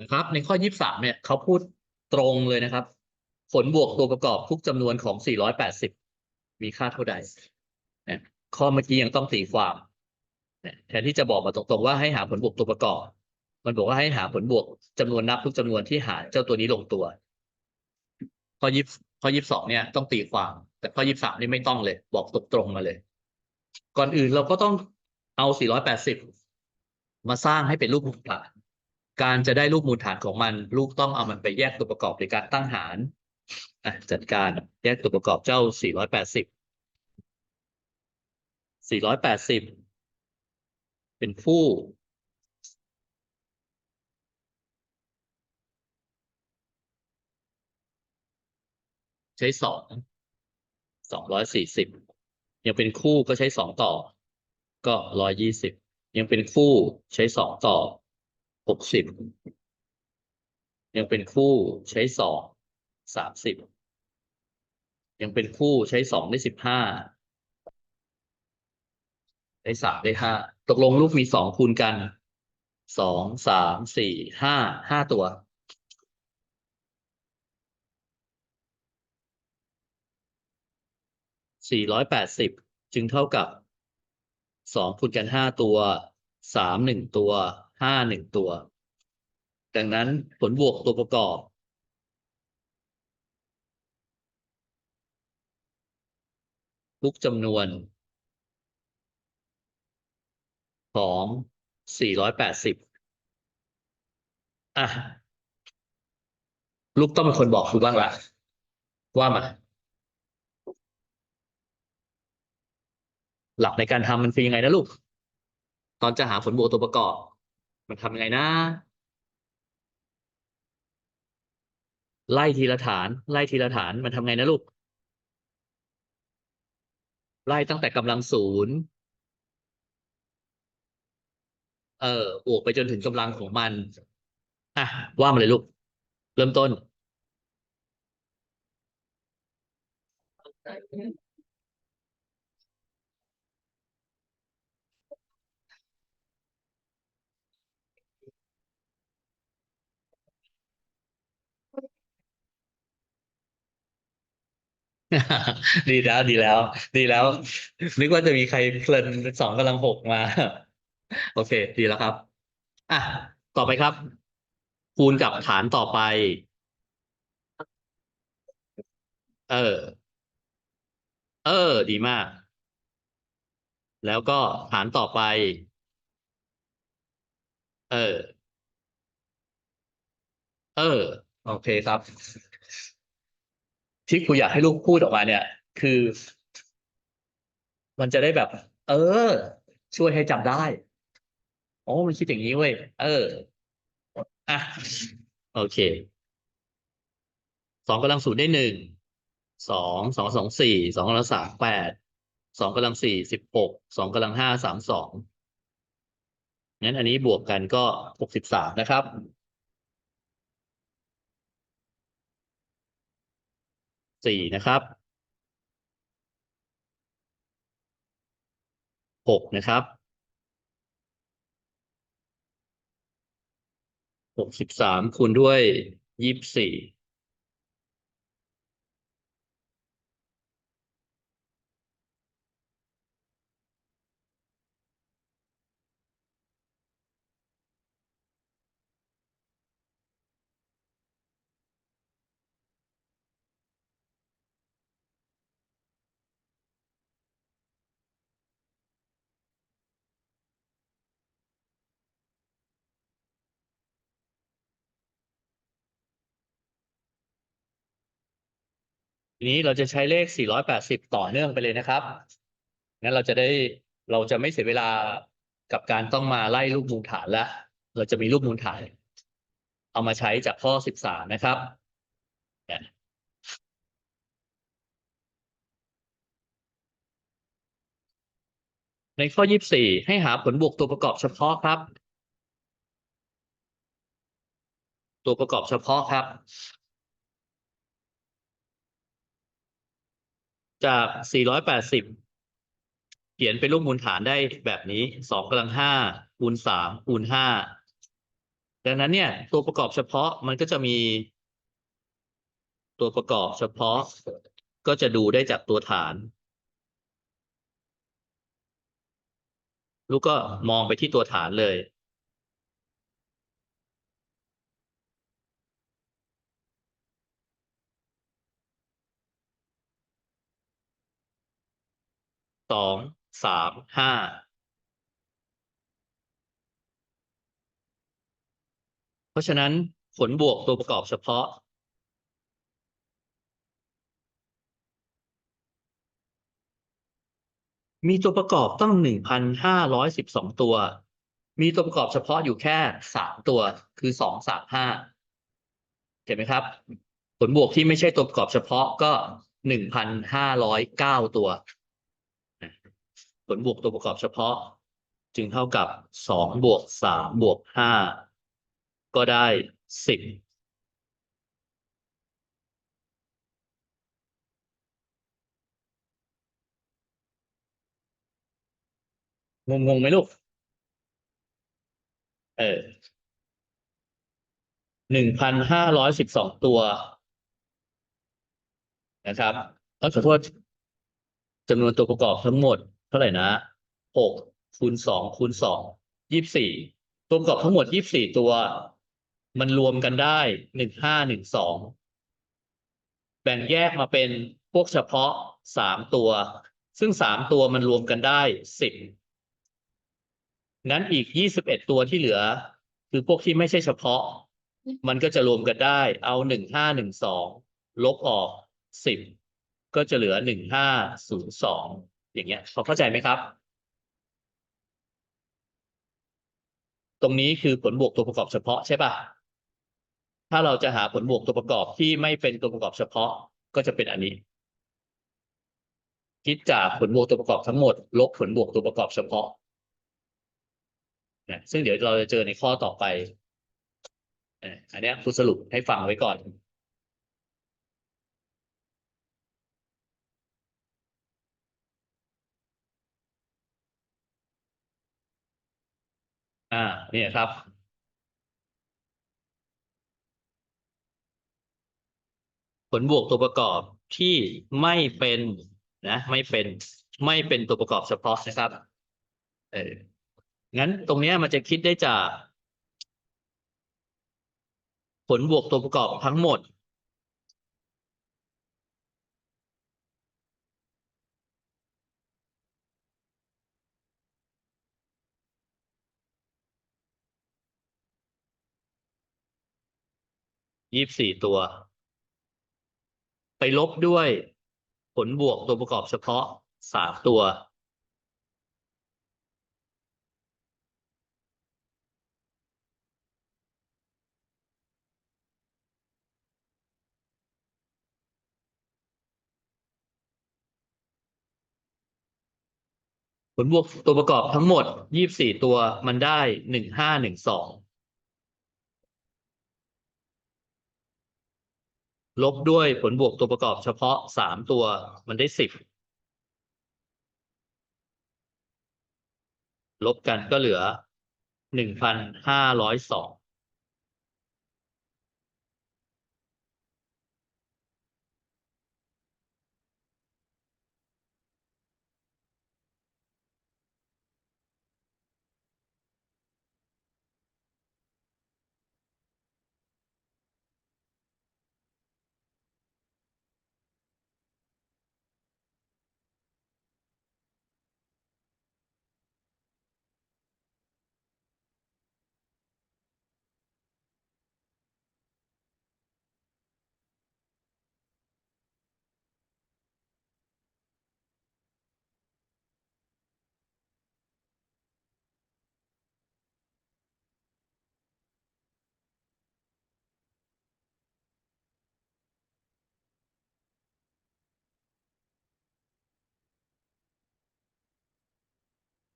นะครับ ในข้อยี่สามเนี่ยเขาพูดตรงเลยนะครับ ผลบวกตัวประกอบทุกจำนวนของ 480 มีค่าเท่าใดเนี่ยข้อเมื่อกี้ยังต้องตีความแทนที่จะบอกมาตรงๆว่าให้หาผลบวกตัวประกอบ มันบอกว่าให้หาผลบวกจำนวนนับทุกจำนวนที่หารเจ้าตัวนี้ลงตัว ข้อยี่ข้อยี่สองเนี่ยต้องตีความ แต่ข้อยี่สามนี่ไม่ต้องเลย บอกตรงๆมาเลย ก่อนอื่นเราก็ต้องเอา 480 มาสร้างให้เป็นรูปมูลฐาน การจะได้รูปมูลฐานของมัน ลูกต้องเอามันไปแยกตัวประกอบในการตั้งหารจัดการแยกตัวประกอบเจ้า 480 480 เป็นคู่ใช้สอง สองร้อยสี่สิบ ยังเป็นคู่ก็ใช้สองต่อ ก็ร้อยยี่สิบ ยังเป็นคู่ใช้สองต่อ หกสิบยังเป็นคู่ใช้สองสามสิบยังเป็นคู่ใช้สองได้สิบห้าได้สามได้ห้าตกลงลูกมีสองคูณกันสองสามสี่ห้าห้าตัวสี่ร้อยแปดสิบจึงเท่ากับสองคูณกันห้าตัวสามหนึ่งตัว ห้าหนึ่งตัว ดังนั้นผลบวกตัวประกอบ ทุกจำนวน ของสี่ร้อยแปดสิบอะ ลูกต้องเป็นคนบอกครูบ้างละว่ามาหลักในการทำมันคือยังไงนะลูก ตอนจะหาผลบวกตัวประกอบ มันทำยังไงนะ ไล่ทีละฐาน ไล่ทีละฐานมันทำไงนะลูก ไล่ตั้งแต่กำลังศูนย์เออบวกไปจนถึงกำลังของมัน อะ ว่ามาเลยลูก เริ่มต้น ดีแล้วดีแล้ว ดีแล้ว นึกว่าจะมีใครเพลินสองกำลังหกมา โอเค ดีแล้วครับ อะ ต่อไปครับ คูณกับฐานต่อไป เออ เออ ดีมาก แล้วก็ฐานต่อไป เออ เออ โอเคครับ ที่ครูอยากให้ลูกพูดออกมาเนี่ย คือ มันจะได้แบบ เออ ช่วยให้จำได้โอ้มันคิดอย่างนี้เว้ยเอออะโอเคสองกำลังศูนย์ได้หนึ่งสองสองสองสี่สองกำลังสามแปดสองกำลังสี่สิบหกสองกำลังห้าสามสองงั้นอันนี้บวกกันก็หกสิบสามนะครับ สี่นะครับหกนะครับหกสิบสามคูณด้วยยี่สิบสี่ นี้เราจะใช้เลข 480 ต่อเนื่องไปเลยนะครับงั้นเราจะได้เราจะไม่เสียเวลากับการต้องมาไล่รูปมูลฐานแล้ว เราจะมีรูปมูลฐาน เอามาใช้จากข้อ 13 นะครับเนี่ยในข้อ 24 ให้หาผลบวกตัวประกอบเฉพาะครับ ตัวประกอบเฉพาะครับ จาก 480 เขียนเป็นรูปมูลฐานได้แบบนี้ 2กำลัง5คูณ3คูณ5ดังนั้นเนี่ย ตัวประกอบเฉพาะมันก็จะมี ตัวประกอบเฉพาะ ก็จะดูได้จากตัวฐาน ลูกก็มองไปที่ตัวฐานเลย สองสามห้าเพราะฉะนั้นผลบวกตัวประกอบเฉพาะ มีตัวประกอบตั้งหนึ่งพันห้าร้อยสิบสองตัว มีตัวประกอบเฉพาะอยู่แค่สามตัวคือสองสามห้าเห็นไหมครับ ผลบวกที่ไม่ใช่ตัวประกอบเฉพาะก็หนึ่งพันห้าร้อยเก้าตัว ลบวกตัวประกอบเฉพาะ จึงเท่ากับสองบวกสามบวกห้าก็ได้สิบงงงไหมลูก เออหนึ่งพันห้าร้อยสิบสองตัว นะครับขอโทษจำนวนตัวประกอบทั้งหมด เท่าไหร่นะหกคูณสองคูณสองยี่สิบสี่ตัวประกอบทั้งหมดยี่สิบสี่ตัว มันรวมกันได้หนึ่งห้าหนึ่งสองแบ่งแยกมาเป็นพวกเฉพาะสามตัว ซึ่งสามตัวมันรวมกันได้สิบงั้นอีกยี่สิบเอ็ดตัวที่เหลือ คือพวกที่ไม่ใช่เฉพาะ มันก็จะรวมกันได้ เอาหนึ่งห้าหนึ่งสองลบออกสิบก็จะเหลือหนึ่งห้าศูนย์สอง อย่างเงี้ยพอเข้าใจไหมครับ ตรงนี้คือผลบวกตัวประกอบเฉพาะใช่ปะถ้าเราจะหาผลบวกตัวประกอบที่ไม่เป็นตัวประกอบเฉพาะก็จะเป็นอันนี้ คิดจากผลบวกตัวประกอบทั้งหมด ลบผลบวกตัวประกอบเฉพาะนะซึ่งเดี๋ยวเราจะเจอในข้อต่อไปอันนี้ครูสรุปให้ฟังไว้ก่อน อ่า เนี่ยครับ ผลบวกตัวประกอบที่ไม่เป็นนะ ไม่เป็นไม่เป็นตัวประกอบเฉพาะนะครับ เอองั้นตรงเนี้ยมันจะคิดได้จาก ผลบวกตัวประกอบทั้งหมด ยี่สิบสี่ตัว ไปลบด้วยผลบวกตัวประกอบเฉพาะสามตัว ผลบวกตัวประกอบทั้งหมดยี่บสี่ตัวมันได้หนึ่งห้าหนึ่งสอง ลบด้วยผลบวกตัวประกอบเฉพาะสามตัวมันได้สิบลบกันก็เหลือหนึ่งพันห้าร้อยสอง